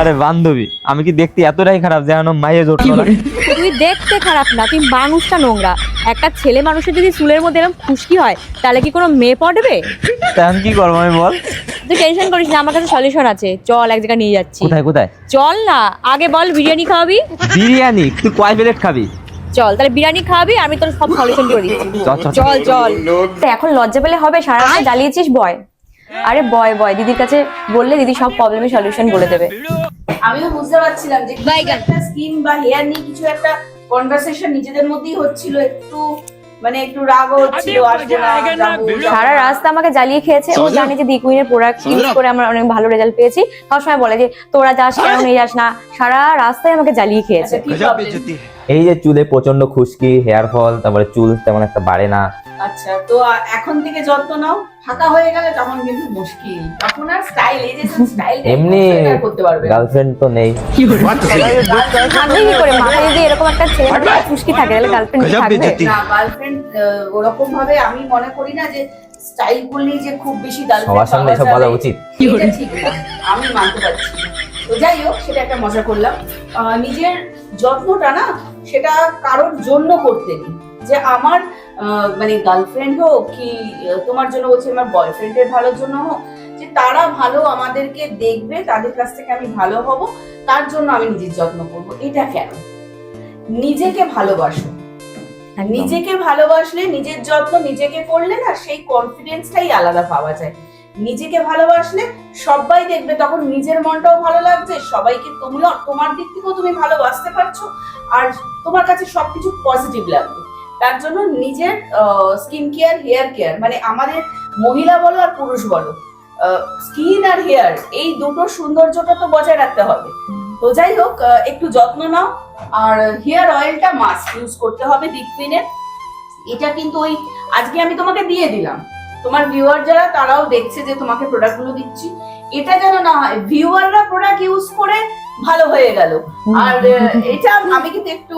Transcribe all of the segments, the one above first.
আরে বান্ধবী আমি কি দেখতে এতটাই খারাপ যে এখন মাইয়ে জোটলো না তুই দেখতে খারাপ না তুই মানুষটা নোংরা। একটা ছেলে মানুষের যদি চুলের মধ্যে এরকম খুশকি হয় তাহলে কি কোনো মেয়ে পড়বে? তা এখন কি করব আমি বল? তুই টেনশন করিস না আমার কাছে সলিউশন আছে। চল এক জায়গায় নিয়ে যাচ্ছি। কোথায় কোথায়? চল না আগে বল বিরিয়ানি খাওয়াবি? বিরিয়ানি? তুই কয় প্লেট খাবি? চল তাহলে বিরিয়ানি খাওয়াবি আমি তোর সব সলিউশন করে দিচ্ছি। চল চল। এখন লজ্জা পেলে হবে সারা রাত জ্বালিয়েছিস বয়। আরে বয় বয় দিদির কাছে বললে দিদি সব প্রবলেমের সলিউশন বলে দেবে। আমিও বুঝতে পারছিলাম যে একটা স্কিন বা হেয়ার নিয়ে কিছু একটা কনভারসেশন নিজেদের মধ্যেই হচ্ছিল একটু মানে একটু রাগও হচ্ছিল আসব না যাব, যাব। সারা রাস্তা আমাকে জ্বালিয়ে খেয়েছে ও জানে যে দিকুইনের প্রোডাক্ট ইউজ করে আমার অনেক ভালো রেজাল্ট পেয়েছি। সবসময় বলে যে তোরা যাস কেন নিয়ে যাস না। সারা রাস্তায় আমাকে জ্বালিয়ে খেয়েছে। আচ্ছা? এই যে চুলে প্রচণ্ড খুশকি হেয়ার ফল তারপরে চুল তেমন একটা বাড়ে না। আচ্ছা তো এখন থেকে যত্ন নাও। ফাঁকা হয়ে গেলে তখন কিন্তু মুশকিল। তখন আর স্টাইল এই যে স্টাইল এমনি করতে পারবে গার্লফ্রেন্ড তো নেই। কি করে? মাথায় যদি এরকম একটা ছেলে থাকে তাহলে গার্লফ্রেন্ড থাকবে? না গার্লফ্রেন্ড ওরকম ভাবে আমি মনে করি না যে স্টাইল করলেই যে খুব বেশি গার্লফ্রেন্ড সবার সামনে বলা উচিত। এটা ঠিক না আমি মানতে পারছি তো যাই হোক সেটা একটা মজা করলাম। আহ, নিজের যত্নটা না সেটা কারোর জন্য করতে নেই। যে আমার মানে গার্লফ্রেন্ড হোক কি তোমার জন্য বলছি আমার বয়ফ্রেন্ডের ভালোর জন্য হোক যে তারা ভালো আমাদেরকে দেখবে তাদের কাছ থেকে আমি ভালো হব তার জন্য আমি নিজের যত্ন করব। এটা কেন? নিজেকে ভালোবাসো। নিজেকে ভালোবাসলে নিজের যত্ন নিজেকে করলে না সেই কনফিডেন্সটাই আলাদা পাওয়া যায়। নিজেকে ভালোবাসলে সবাই দেখবে তখন নিজের মনটাও ভালো লাগছে সবাইকে তুমিও তোমার দিক থেকেও তুমি ভালোবাসতে পারছ আর তোমার কাছে সবকিছু পজিটিভ লাগবে। তার জন্য নিজের স্কিন কেয়ার হেয়ার কেয়ার মানে আমাদের মহিলা বলো আর পুরুষ বলো স্কিন আর হেয়ার এই দুটো সৌন্দর্যটা তো বজায় রাখতে হবে। তো যাই হোক একটু যত্ন নাও আর হেয়ার অয়েলটা মাস্ক ইউজ করতে হবে দিকপিনের এটা কিন্তু ওই আজকে আমি তোমাকে দিয়ে দিলাম। তোমার ভিউয়ার যারা তারাও দেখছে যে তোমাকে প্রোডাক্টগুলো দিচ্ছি। এটা যেন না হয় ভিউয়াররা প্রোডাক্ট ইউজ করে ভালো হয়ে গেল। আর এটা আমি কিন্তু একটু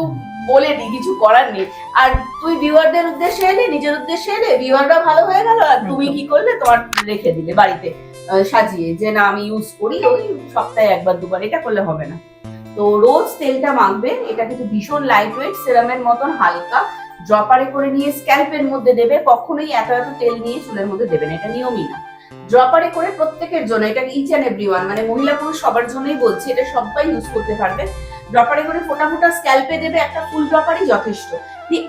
বলে দিই কিছু করার নেই। আর তুই ভিউয়ারদের উদ্দেশ্যে এলে নিজের উদ্দেশ্যে এলে ভিউয়াররা ভালো হয়ে গেল আর তুমি কি করলে? তোমার রেখে দিলে বাড়িতে সাজিয়ে যে না আমি ইউজ করি ওই সপ্তাহে একবার দুবার এটা করলে হবে না। তো রোজ তেলটা মাখবে এটা কিন্তু ভীষণ লাইট ওয়েট সিরামের মতন হালকা। ড্রপারে করে নিয়ে স্ক্যাল্পের মধ্যে দেবে কখনোই এত এত তেল নিয়ে চুলের মধ্যে দেবে না এটা নিয়মই না। ড্রপারে করে প্রত্যেকের জন্য এটা ইচ অ্যান্ড এভরি মানে মহিলা পুরুষ সবার জন্যই বলছি এটা সবাই ইউজ করতে পারবে। ড্রপারে করে ফোটা ফোটা স্ক্যাল্পে দেবে একটা ফুল ড্রপারই যথেষ্ট।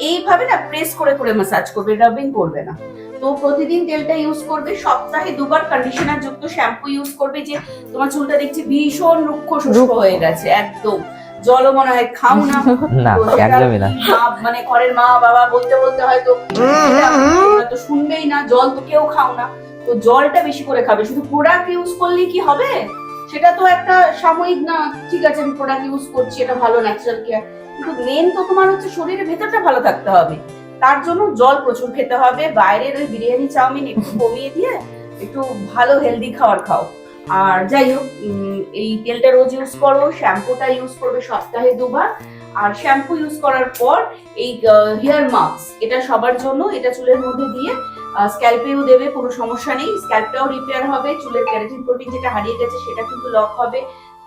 এইভাবে না প্রেস করে করে ম্যাসাজ করবে রাবিং করবে না। তো প্রতিদিন তেলটা ইউজ করবে সপ্তাহে দুবার কন্ডিশনার যুক্ত শ্যাম্পু ইউজ করবে যে তোমার চুলটা দেখছি ভীষণ রুক্ষ শুষ্ক হয়ে গেছে একদম। জলও মনে হয় খাও না। না একদমই না। মা- মানে ঘরের মা বাবা বলতে বলতে হয়তো তো শুনবেই না জল তো কেউ খাও না। তো জলটা বেশি করে খাবে। শুধু প্রোডাক্ট ইউজ করলেই কি হবে? সেটা তো একটা সাময়িক, না, ঠিক আছে, আমি প্রোডাক্ট ইউজ করছি, এটা ভালো ন্যাচারাল কেয়ার কিন্তু মেন তো তোমার হচ্ছে শরীরের ভেতরটা ভালো থাকতে হবে। তার জন্য জল প্রচুর খেতে হবে, বাইরের ওই বিরিয়ানি, চাউমিন একটু কমিয়ে দিয়ে একটু ভালো হেলদি খাবার খাও। আর যাই হোক এই তেলটা রোজ ইউজ করো শ্যাম্পুটা ইউজ করবে সপ্তাহে দুবার। আর শ্যাম্পু ইউজ করার পর এই হেয়ার মাস্ক এটা সবার জন্য, এটা চুলের মধ্যে দিয়ে স্ক্যাল্পেও দেবে, কোনো সমস্যা নেই। স্ক্যাল্পটাও রিপেয়ার হবে, চুলের ক্যারাটিন প্রোটিন যেটা হারিয়ে গেছে, সেটা কিন্তু লক হবে,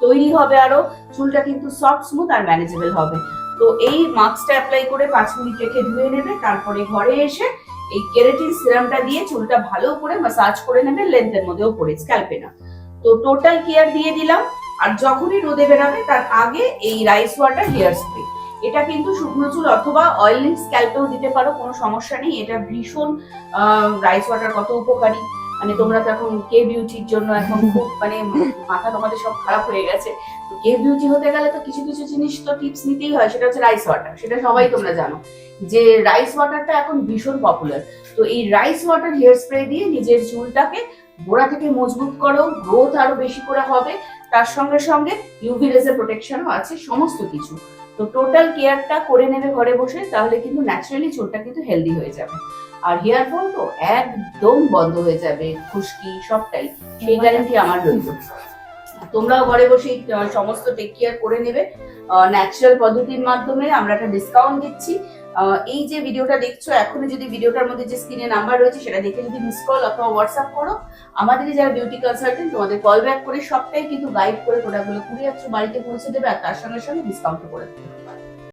তৈরি হবে আরও, চুলটা কিন্তু সফট স্মুথ আর ম্যানেজেবল হবে। তো এই মাস্কটা অ্যাপ্লাই করে পাঁচ মিনিট রেখে ধুয়ে নেবে, তারপরে ঘরে এসে এই কেরাটিন সিরামটা দিয়ে চুলটা ভালো করে মাসাজ করে নেবে লেন্থের মধ্যেও পরে স্ক্যাল্পে না। তো টোটাল কেয়ার দিয়ে দিলাম। আর যখনই রোদে বেরাবে তার আগে এই রাইস ওয়াটার হেয়ার স্প্রে এটা কিন্তু শুকনো চুল অথবা অয়েলিং স্ক্যাল্পেও দিতে পারো কোনো সমস্যা নেই। এটা ভীষণ রাইস ওয়াটার কত উপকারী। মানে তোমরা তো এখন কে বিউটির জন্য এখন খুব মানে মাথা তোমাদের সব খারাপ হয়ে গেছে। তো কে বিউটি হতে গেলে তো কিছু কিছু জিনিস তো টিপস নিতেই হয় সেটা হচ্ছে রাইস ওয়াটার সেটা সবাই তোমরা জানো। যে রাইস ওয়াটারটা এখন ভীষণ পপুলার তো এই রাইস ওয়াটার হেয়ার স্প্রে দিয়ে নিজের চুলটাকে গোড়া থেকে মজবুত করো গ্রোথ আরও বেশি করে হবে। তার সঙ্গে সঙ্গে ইউভি রেজের প্রোটেকশনও আছে, সমস্ত কিছু। তো টোটাল কেয়ারটা করে নেবে ঘরে বসে, তাহলে কিন্তু ন্যাচারালি চুলটা কিন্তু হেলদি হয়ে যাবে। আর হেয়ার ফল তো একদম বন্ধ হয়ে যাবে, খুশকি সবটাই। সেই গ্যারান্টি আমার রইল। তোমরাও ঘরে আহ, সমস্ত টেক কেয়ার করে নেবে। ন্যাচারাল পদ্ধতির মাধ্যমে আমরা একটা ডিসকাউন্ট দিচ্ছি। এই যে ভিডিওটা দেখছ এখনই যদি ভিডিওটার মধ্যে যে স্ক্রিনে নাম্বার রয়েছে সেটা দেখে যদি মিস কল অথবা হোয়াটসঅ্যাপ করো আমাদের যারা বিউটি কনসালটেন্ট তোমাদের কল ব্যাক করে সবটাই কিন্তু গাইড করে প্রোডাক্টগুলো কুড়িয়ে বাড়িতে পৌঁছে দেবে আর তার সঙ্গে সঙ্গে ডিসকাউন্ট করে দেবে।